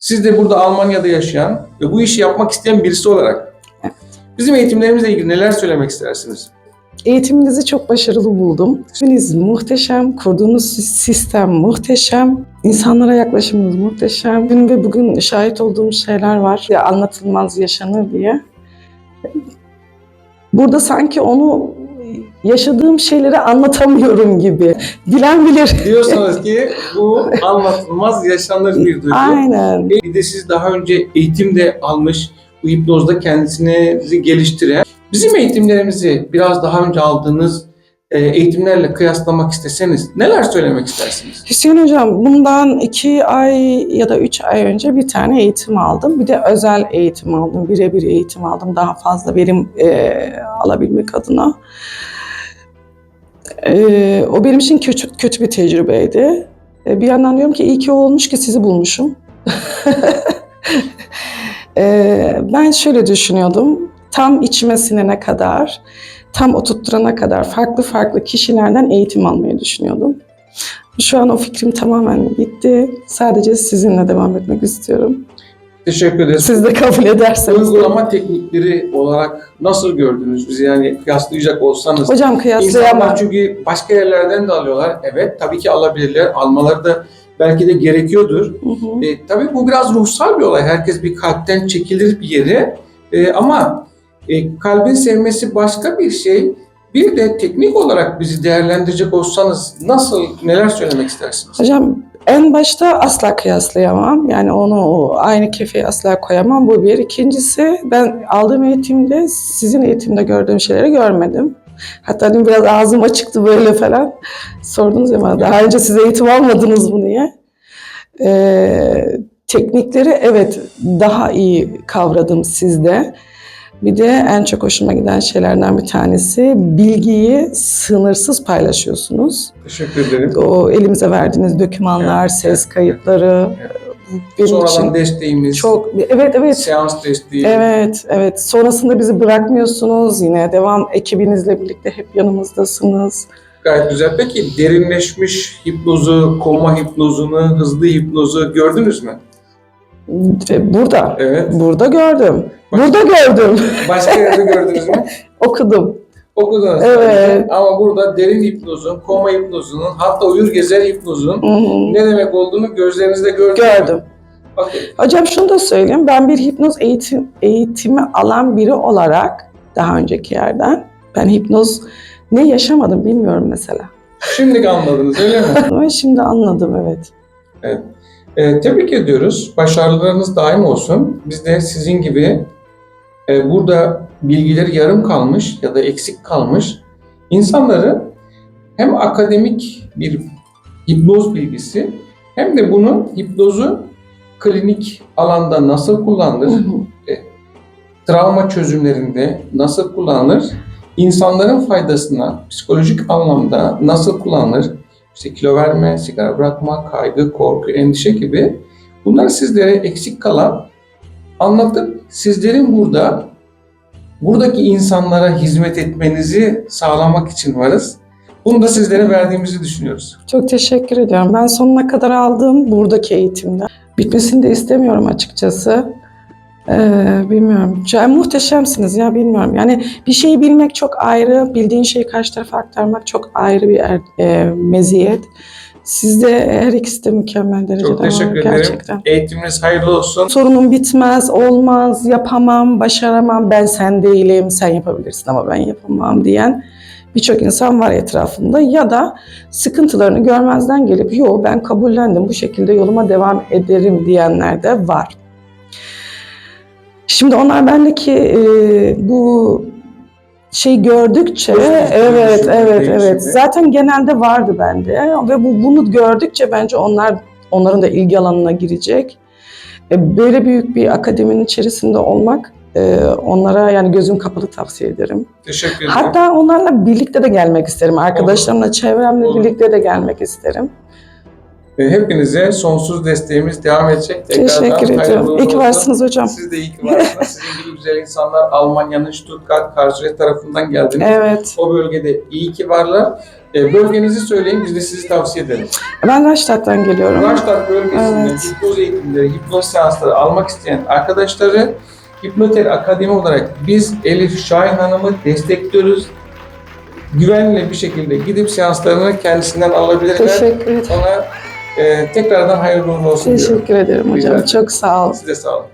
Siz de burada Almanya'da yaşayan ve bu işi yapmak isteyen birisi olarak bizim eğitimlerimizle ilgili neler söylemek istersiniz? Eğitiminizi çok başarılı buldum. İsminiz muhteşem, kurduğunuz sistem muhteşem, insanlara yaklaşımınız muhteşem. Dün ve bugün şahit olduğum şeyler var. Ya anlatılmaz yaşanır diye. Burada sanki onu yaşadığım şeyleri anlatamıyorum gibi. Bilen bilir. Diyorsanız ki bu anlatılmaz yaşanır bir duygu. Aynen. Bir de siz daha önce eğitim de almış, bu hipnozda kendisini geliştiren, bizim eğitimlerimizi biraz daha önce aldığınız e, eğitimlerle kıyaslamak isteseniz neler söylemek istersiniz? Hüseyin Hocam bundan iki ay ya da üç ay önce bir tane eğitim aldım. Bir de özel eğitim aldım. Birebir eğitim aldım daha fazla verim e, alabilmek adına. E, o benim için kötü, kötü bir tecrübeydi. E, bir yandan diyorum ki iyi ki olmuş ki sizi bulmuşum. E, ben şöyle düşünüyordum. Tam içime sinene kadar, tam oturtturana kadar farklı farklı kişilerden eğitim almayı düşünüyordum. Şu an o fikrim tamamen gitti. Sadece sizinle devam etmek istiyorum. Teşekkür ederiz. Siz de kabul ederseniz. Uygulama teknikleri olarak nasıl gördünüz bizi yani kıyaslayacak olsanız? Hocam kıyaslayamam. İnsanlar çünkü başka yerlerden de alıyorlar. Evet tabii ki alabilirler. Almaları da belki de gerekiyordur. Hı hı. E, tabii bu biraz ruhsal bir olay. Herkes bir kalpten çekilir bir yere. E, ama e, kalbin sevmesi başka bir şey. Bir de teknik olarak bizi değerlendirecek olsanız nasıl, neler söylemek istersiniz? Hocam en başta asla kıyaslayamam. Yani onu aynı kefeye asla koyamam. Bu bir. İkincisi ben aldığım eğitimde sizin eğitimde gördüğüm şeyleri görmedim. Hatta dün biraz ağzım açıktı böyle falan. Sordunuz ya bana daha önce siz eğitim almadınız mı diye. Ee, teknikleri evet daha iyi kavradım sizde. Bir de en çok hoşuma giden şeylerden bir tanesi bilgiyi sınırsız paylaşıyorsunuz. Teşekkür ederim. O elimize verdiğiniz dokümanlar, Evet, ses evet, kayıtları benim Sonradan için desteğimiz, çok evet evet seans desteği. evet evet sonrasında bizi bırakmıyorsunuz yine devam ekibinizle birlikte hep yanımızdasınız. Gayet güzel. Peki derinleşmiş hipnozu, koma hipnozunu, hızlı hipnozu gördünüz mü? Burada Evet. burada gördüm. Burada gördüm. Başka yerde gördünüz mü? Okudum. Okudunuz. Evet. Ama burada derin hipnozun, koma hipnozunun, hatta uyur gezer hipnozun Hı hı. ne demek olduğunu gözlerinizde gördünüz. mü? Gördüm. Bakın. Hocam şunu da söyleyeyim. Ben bir hipnoz eğitim eğitimi alan biri olarak daha önceki yerden ben hipnoz ne yaşamadım bilmiyorum mesela. Şimdi anladınız öyle mi? Şimdi anladım evet. Ee, tebrik ediyoruz. Başarılarınız daim olsun. Biz de sizin gibi e, burada bilgileri yarım kalmış ya da eksik kalmış insanları hem akademik bir hipnoz bilgisi hem de bunu hipnozu klinik alanda nasıl kullanılır, hı. travma çözümlerinde nasıl kullanılır, insanların faydasına psikolojik anlamda nasıl kullanılır, işte kilo verme, sigara bırakma, kaygı, korku, endişe gibi bunları sizlere eksik kalan anlatıp sizlerin burada buradaki insanlara hizmet etmenizi sağlamak için varız. Bunu da sizlere verdiğimizi düşünüyoruz. Çok teşekkür ediyorum. Ben sonuna kadar aldım buradaki eğitimde. Bitmesini de istemiyorum açıkçası. Ee, bilmiyorum. Yani muhteşemsiniz ya bilmiyorum. Yani bir şeyi bilmek çok ayrı, bildiğin şeyi karşı tarafa aktarmak çok ayrı bir er- e, meziyet. Sizde her ikisi de mükemmel derecede Çok teşekkür ederim. gerçekten. Eğitiminiz hayırlı olsun. Sorunum bitmez, olmaz, yapamam, başaramam, ben sen değilim, sen yapabilirsin ama ben yapamam diyen birçok insan var etrafımda. Ya da sıkıntılarını görmezden gelip yo ben kabullendim bu şekilde yoluma devam ederim diyenler de var. Şimdi onlar bendeki e, bu şey gördükçe evet evet evet zaten genelde vardı bende ve bu bunu gördükçe bence onlar onların da ilgi alanına girecek. E, Böyle büyük bir akademinin içerisinde olmak e, onlara yani gözüm kapalı tavsiye ederim. Teşekkür ederim. Hatta onlarla birlikte de gelmek isterim. Arkadaşlarımla, çevremle Olur. birlikte de gelmek isterim. Hepinize sonsuz desteğimiz devam edecek. Tekrardan Teşekkür ediyorum. İyi ki varsınız hocam. Siz de iyi ki varsınız. Sizin gibi güzel insanlar Almanya'nın Stuttgart, Karlsruhe tarafından geldiniz. Evet. O bölgede iyi ki varlar. E, bölgenizi söyleyin, biz de sizi tavsiye ederiz. Ben Raştat'tan geliyorum. Raştat bölgesinde Evet. hipnoz eğitimleri, hipnoz seansları almak isteyen arkadaşları Hipnoter Akademi olarak biz Elif Şahin Hanım'ı destekliyoruz. Güvenli bir şekilde gidip seanslarını kendisinden alabilirler. Teşekkür ederim. Ona e, tekrardan hayırlı uğurlu olsun diyorum. Teşekkür ederim Rica hocam. ederim. Çok sağ ol. Size sağ olun.